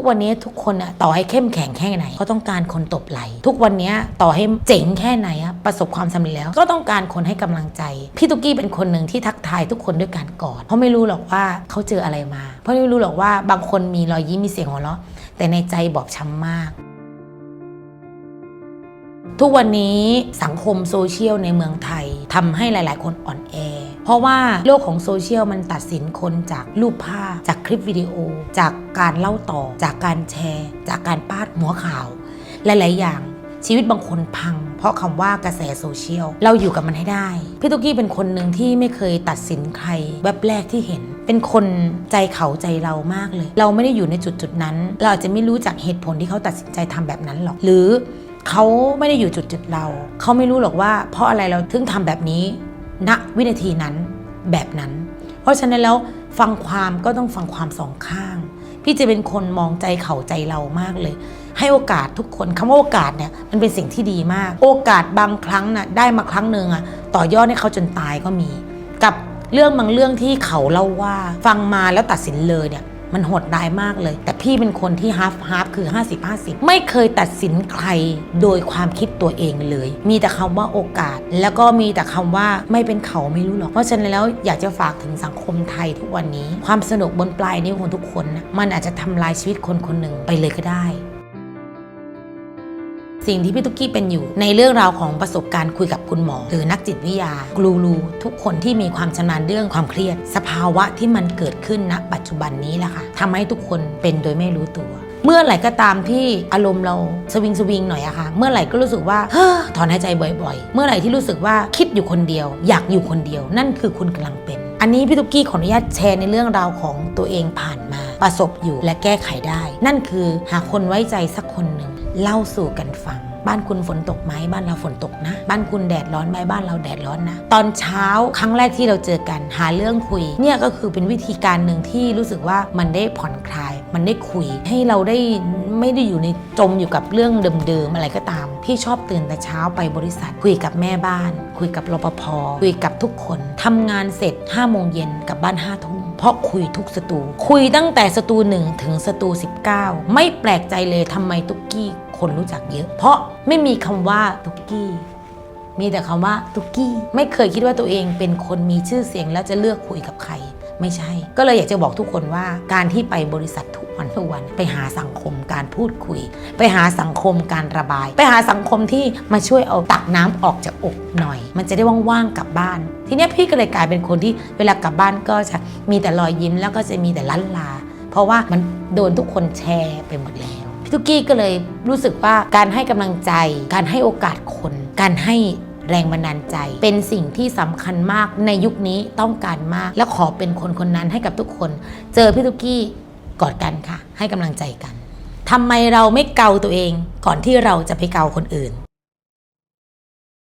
ทุกวันนี้ทุกคนอะต่อให้เข้มแข็งแค่ไหน ก็ต้องการคนตบไหล ทุกวันนี้ต่อให้เจ๋งแค่ไหนอะประสบความสำเร็จแล้ว ก็ต้องการคนให้กำลังใจ พี่ตุกกี้เป็นคนหนึ่งที่ทักทายทุกคนด้วยการกอด เพราะไม่รู้หรอกว่าเขาเจออะไรมา เพราะไม่รู้หรอกว่าบางคนมีรอยยิ้มมีเสียงหัวเราะแต่ในใจบอบช้ำมาก ทุกวันนี้สังคมโซเชียลในเมืองไทยทำให้หลาย ๆ คนอ่อนแอ เพราะว่าโลกของโซเชียลมันตัดสินคนจากรูปภาพ จากคลิปวิดีโอ จากการเล่าต่อ จากการแชร์ จากการปาดหัวข่าวหลาย ๆ อย่างชีวิตบางคนพัง เพราะคำว่ากระแสโซเชียล เราอยู่กับมันให้ได้ พี่ตุ๊กกี้เป็นคนหนึ่งที่ไม่เคยตัดสินใครแวบแรกที่เห็น เป็นคนใจเขาใจเรามากเลย เราไม่ได้อยู่ในจุดจุดๆนั้น เราอาจจะไม่รู้จักเหตุผลที่เขาตัดสินใจทำแบบนั้นหรอก หรือเขาไม่ได้อยู่จุดจุดๆเรา เขาไม่รู้หรอกว่า เพราะอะไรเราถึงทำแบบนี้ ณวินาทีนั้นแบบนั้น เพราะฉะนั้นแล้วฟังความก็ต้องฟังความสองข้าง พี่จะเป็นคนมองใจเขาใจเรามากเลย ให้โอกาสทุกคนคำว่าโอกาสเนี่ยมันเป็นสิ่งที่ดีมาก โอกาสบางครั้งน่ะได้มาครั้งหนึ่งอะต่อยอดให้เขาจนตายก็มี กับเรื่องบางเรื่องที่เขาเล่าว่าฟังมาแล้วตัดสินเลยเนี่ย มันโหดร้ายมากเลย แต่พี่เป็นคนที่ฮาฟฮาฟคือ 50 50 ไม่เคยตัดสินใครโดยความคิดตัวเองเลย มีแต่คำว่าโอกาส แล้วก็มีแต่คำว่าไม่เป็นเขาไม่รู้หรอก เพราะฉะนั้นแล้วอยากจะฝากถึงสังคมไทยทุกวันนี้ ความสนุกบนปลายนิ้วของทุกคนนะมันอาจจะทำลายชีวิตคนคนหนึ่งไปเลยก็ได้ สิ่งที่พี่ตุ๊กกี้เป็นอยู่ ในเรื่องราวของประสบการณ์คุยกับคุณหมอ หรือนักจิตวิทยากลูรูทุกคนที่มีความชำนาญเรื่องความเครียด สภาวะที่มันเกิดขึ้นณปัจจุบันนี้แหละค่ะทำให้ทุกคนเป็นโดยไม่รู้ตัว เมื่อไหร่ก็ตามที่อารมณ์เราสวิงสวิงหน่อยอะค่ะ เมื่อไหร่ก็รู้สึกว่าเฮ้อถอนหายใจบ่อย ๆ เมื่อไหร่ที่รู้สึกว่าคิดอยู่คนเดียว อยากอยู่คนเดียว นั่นคือคุณกำลังเป็นอันนี้พี่ตุ๊กกี้ขออนุญาตแชร์ในเรื่องราวของตัวเองผ่านมา ประสบอยู่และแก้ไขได้ นั่นคือหาคนไว้ใจสักคนหนึ่ง เล่าสู่กันฟัง บ้านคุณฝนตกไหมบ้านเราฝนตกนะ บ้านคุณแดดร้อนไหมบ้านเราแดดร้อนนะ ตอนเช้าครั้งแรกที่เราเจอกันหาเรื่องคุย เนี่ยก็คือเป็นวิธีการหนึ่งที่รู้สึกว่ามันได้ผ่อนคลาย มันได้คุย ให้เราได้ไม่ได้อยู่ในจมอยู่กับเรื่องเดิมๆอะไรก็ตาม พี่ชอบตื่นแต่เช้าไปบริษัท คุยกับแม่บ้าน คุยกับรปภคุยกับทุกคนทำงานเสร็จ5้าโมงเย็นกลับบ้าน5้าทุ่มเพราะคุยทุกสตู คุยตั้งแต่สตูหนึ่งถึงสตู19 ไม่แปลกใจเลยทำไมตุ๊กกี้ คนรู้จักเยอะ เพราะไม่มีคำว่าตุ๊กกี้ มีแต่คำว่าตุ๊กกี้ ไม่เคยคิดว่าตัวเองเป็นคนมีชื่อเสียงแล้วจะเลือกคุยกับใครไม่ใช่ ก็เลยอยากจะบอกทุกคนว่าการที่ไปบริษัททุกวันทุกวัน ไปหาสังคมการพูดคุย ไปหาสังคมการระบาย ไปหาสังคมที่มาช่วยเอาตักน้ำออกจากอกหน่อย มันจะได้ว่างๆกลับบ้าน ทีนี้พี่ก็เลยกลายเป็นคนที่เวลากลับบ้านก็จะมีแต่รอยยิ้มแล้วก็จะมีแต่ล้านลา เพราะว่ามันโดนทุกคนแชร์ไปหมดแล้ว พี่ตุ๊กกี้ก็เลยรู้สึกว่าการให้กำลังใจ การให้โอกาสคน การให้แรงบันดาลใจ เป็นสิ่งที่สำคัญมากในยุคนี้ต้องการมาก และขอเป็นคนคนนั้นให้กับทุกคน เจอพี่ตุ๊กกี้กอดกันค่ะ ให้กำลังใจกันทำไมเราไม่เกาตัวเองก่อนที่เราจะไปเกาคนอื่น